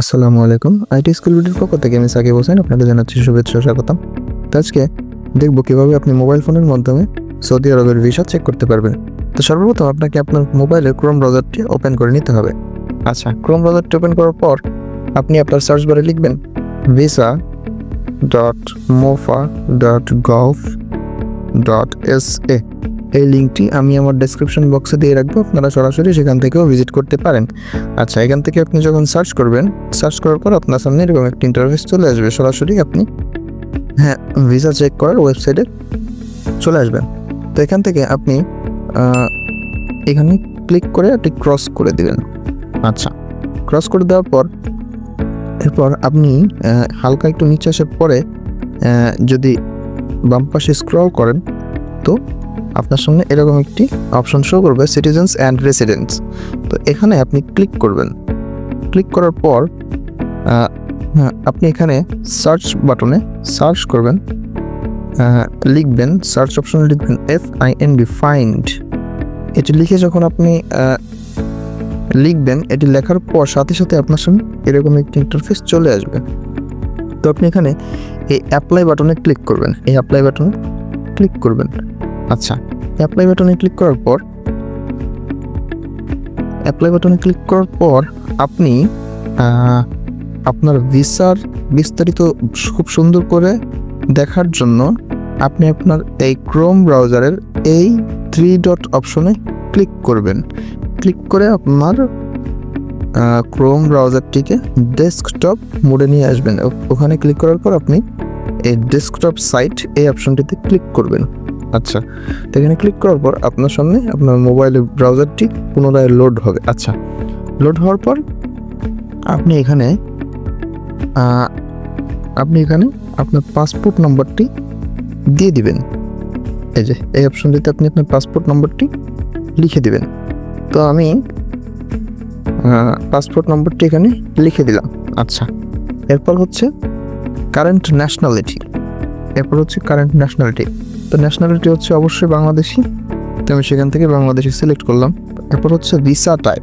আসসালামু আলাইকুম। IT school ভিডিওর পক্ষ থেকে আমি সাকিব হোসেন, আপনাদের জানাচ্ছি শুভেচ্ছা স্বাগতম। তো আজকে দেখব কীভাবে আপনি মোবাইল ফোনের মাধ্যমে সৌদি আরবের ভিসা চেক করতে পারবেন। তো সর্বপ্রথম আপনাকে আপনার মোবাইলের ক্রোম ব্রাউজারটি ওপেন করে নিতে হবে। আচ্ছা ক্রোম ব্রাউজারটি ওপেন করার পর আপনি আপনার সার্চ বারে লিখবেন visa dot mofa dot gov dot S A এই লিঙ্কটি আমি আমার ডেসক্রিপশন বক্সে দিয়ে রাখব আপনারা সরাসরি সেখান থেকেও ভিজিট করতে পারেন। আচ্ছা এখান থেকে আপনি যখন সার্চ করবেন সার্চ করার পর আপনার সামনে এরকম একটা ইন্টারফেস চলে আসবে সরাসরি আপনি হ্যাঁ ভিসা চেক করার ওয়েবসাইটে চলে আসবেন। তো এখান থেকে আপনি এখানে ক্লিক করে আপনি ক্রস করে দিবেন। আচ্ছা। ক্রস করে দেওয়ার পর এরপর আপনি হালকা একটু নিচে আসার পরে যদি বাম পাশে স্ক্রল করেন তো আপনার সামনে এরকম একটি অপশন শো করবে সিটিজেন্স অ্যান্ড রেসিডেন্টস তো এখানে আপনি ক্লিক করবেন। ক্লিক করার পর হ্যাঁ, আপনি এখানে সার্চ বাটনে সার্চ করবেন। লিখবেন সার্চ অপশনে লিখবেন F I N B find এটি লিখে যখন আপনি লিখবেন এটি লেখার পর সাথে সাথে আপনার সামনে এরকম একটি ইন্টারফেস চলে আসবে। তো আপনি এখানে এই অ্যাপ্লাই বাটনে ক্লিক করবেন। এই অ্যাপ্লাই বাটনে ক্লিক করবেন। আচ্ছা অ্যাপ্লাই বাটনে ক্লিক করার পর অ্যাপ্লাই বাটনে ক্লিক করার পর আপনি আপনার ভিসার বিস্তারিত খুব সুন্দর করে দেখার জন্য আপনি আপনার এই ক্রোম ব্রাউজারের এই থ্রি ডট অপশনে ক্লিক করবেন। ক্লিক করে আপনার ক্রোম ব্রাউজারটিকে ডেস্কটপ মোডে নিয়ে আসবেন। ওখানে ক্লিক করার পর আপনি এই ডেস্কটপ সাইট এই অপশনটিতে ক্লিক করবেন। আচ্ছা তো এখানে ক্লিক করার পর আপনার সামনে আপনার মোবাইলের ব্রাউজারটি পুনরায় লোড হবে। আচ্ছা লোড হওয়ার পর আপনি এখানে আপনি এখানে আপনার পাসপোর্ট নম্বরটি দিয়ে দিবেন। এই যে, এই অপশনটিতে আপনি আপনার পাসপোর্ট নম্বরটি লিখে দিবেন। তো আমি পাসপোর্ট নম্বরটি এখানে লিখে দিলাম। আচ্ছা এরপর হচ্ছে কারেন্ট ন্যাশনালিটি এরপর হচ্ছে কারেন্ট ন্যাশনালিটি তো ন্যাশনালিটি হচ্ছে অবশ্যই বাংলাদেশি। তো আমি সেখান থেকে বাংলাদেশি সিলেক্ট করলাম। এরপর হচ্ছে ভিসা টাইপ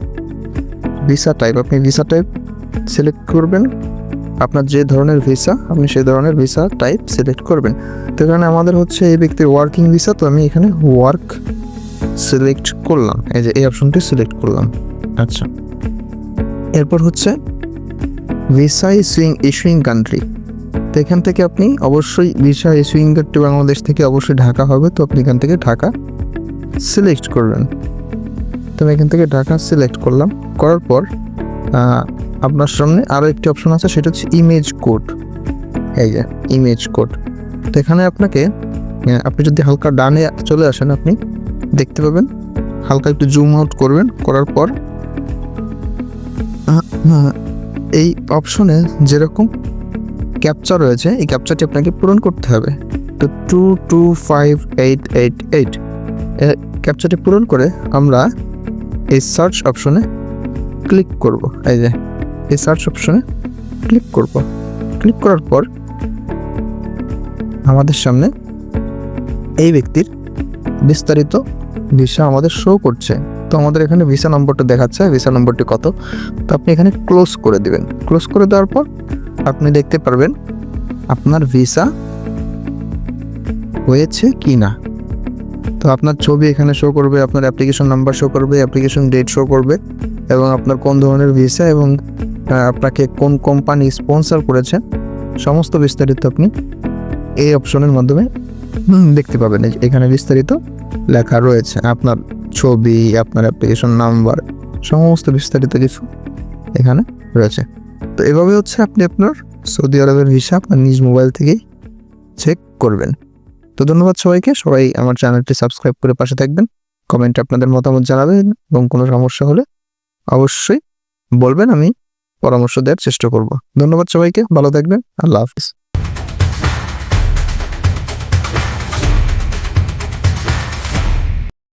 ভিসা টাইপ আপনি ভিসা টাইপ সিলেক্ট করবেন। আপনার যে ধরনের ভিসা আপনি সেই ধরনের ভিসা টাইপ সিলেক্ট করবেন। তো এখানে আমাদের হচ্ছে এই ব্যক্তির ওয়ার্কিং ভিসা তো আমি এখানে ওয়ার্ক সিলেক্ট করলাম। এই যে এই অপশনটি সিলেক্ট করলাম। আচ্ছা। এরপর হচ্ছে ভিসা ইস্যুইং ইস্যুইং কান্ট্রি তো এখান থেকে আপনি অবশ্যই ভিসা ইস্যুইং কান্ট্রি বাংলাদেশ থেকে অবশ্যই ঢাকা হবে, তো আপনি এখান থেকে ঢাকা সিলেক্ট করবেন। তো আমি এখান থেকে ঢাকা সিলেক্ট করলাম। করার পর আপনার সামনে আরও একটি অপশন আছে, সেটা হচ্ছে ইমেজ কোড এই যে ইমেজ কোড তো এখানে আপনাকে আপনি যদি হালকা ডানে চলে আসেন আপনি, দেখতে পাবেন, হালকা একটু জুম আউট করবেন, করার পর এই অপশনে যেরকম ক্যাপচা রয়েছে, এই ক্যাপচারটি আপনাকে পূরণ করতে হবে। তো two two five eight eight eight ক্যাপচারটি পূরণ করে আমরা এই সার্চ অপশনে ক্লিক করব। এই যে, এই সার্চ অপশনে ক্লিক করব। ক্লিক করার পর আমাদের সামনে এই ব্যক্তির বিস্তারিত ভিসা আমাদের শো করছে। তো আমাদের এখানে ভিসা নম্বরটা দেখাচ্ছে, ভিসা নম্বরটি কত? তো আপনি এখানে ক্লোজ করে দিবেন। ক্লোজ করে দেওয়ার পর আপনি দেখতে পারবেন আপনার ভিসা হয়েছে কি না তো আপনার ছবি এখানে শো করবে, আপনার অ্যাপ্লিকেশন নাম্বার শো করবে অ্যাপ্লিকেশন ডেট শো করবে, এবং আপনার কোন ধরনের ভিসা এবং আপনাকে কোন কোম্পানি স্পন্সর করেছে, সমস্ত বিস্তারিত আপনি এই অপশনের মাধ্যমে দেখতে পাবেন। এখানে বিস্তারিত লেখা রয়েছে, আপনার ছবি, আপনার অ্যাপ্লিকেশন নাম্বার সমস্ত বিস্তারিত কিছু এখানে রয়েছে। তো এভাবে হচ্ছে আপনি আপনার সৌদি আরবের হিসাব আপনার নিজ মোবাইল থেকেই চেক করবেন। তো ধন্যবাদ সবাইকে। সবাই আমার চ্যানেলটি সাবস্ক্রাইব করে পাশে থাকবেন। কমেন্টে আপনাদের মতামত জানাবেন এবং কোনো সমস্যা হলে অবশ্যই বলবেন, আমি পরামর্শ দেওয়ার চেষ্টা করব। ধন্যবাদ সবাইকে। ভালো থাকবেন। আল্লাহ হাফিজ।